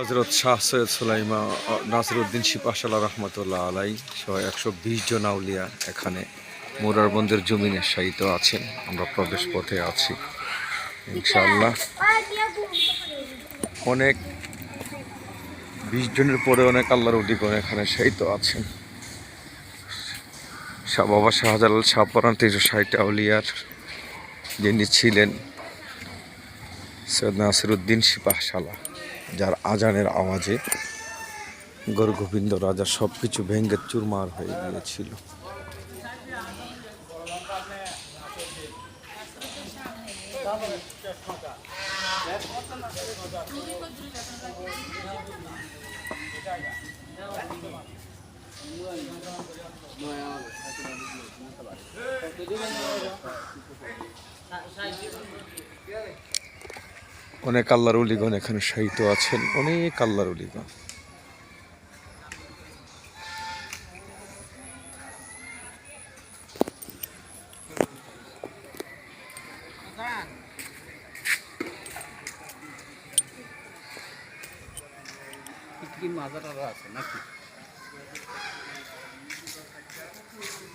হজরত শাহ সৈয়দ সুলাইমা নাসরুদ্দিন শিপাশালা রহমতুল্লাহ আলাই সহ একশো বিশ জন আউলিয়া এখানে মোরারবন্দের জমিনে শায়িত আছেন। আমরা প্রবেশ পথে আছি। ইনশাআল্লাহ। অনেক বিশ জনের পরে অনেক আল্লাহর উদ্দীপন এখানে শায়িত আছেন। বাবা শাহজালাল শাহপরান তিনশো ষাট আউলিয়ার যিনি ছিলেন সৈয়দ নাসিরুদ্দিন সিপাহশালা যার আজানের আওয়াজে গরগোবিন্দ রাজা সব কিছু ভেঙ্গে চুরমার হয়ে গিয়েছিল। অনেক আল্লাহর উলিগণ এখানে শায়িত আছেন অনেক আল্লাহর উলিগণ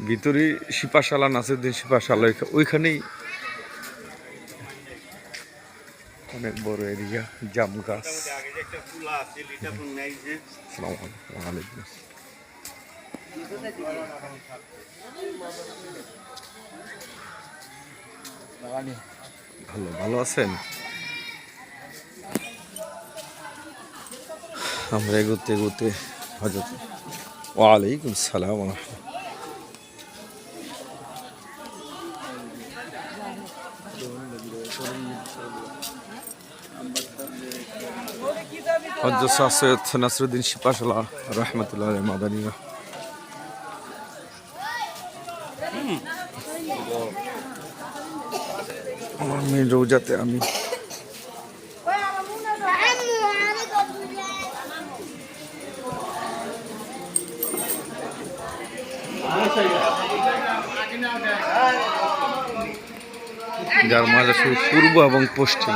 ভিতরে সিপাশালা নাসিরুদ্দিন সিপাশালা ওইখা- ওইখানেই অনেক বড় এরিয়া, জাম গাছ। ভালো ভালো আছেন? আমরা এগোতে এগোতে হজরত ওয়ালাইকুম সালাম রহমতুল্লাহ। শাহ সৈয়দ নাসরুদ্দিন শিপাশালা, রহমতুল্লাহ মাদানী আমার মেয়ের রোজাতে আমি যার মাঝে শুধু পূর্ব এবং পশ্চিম।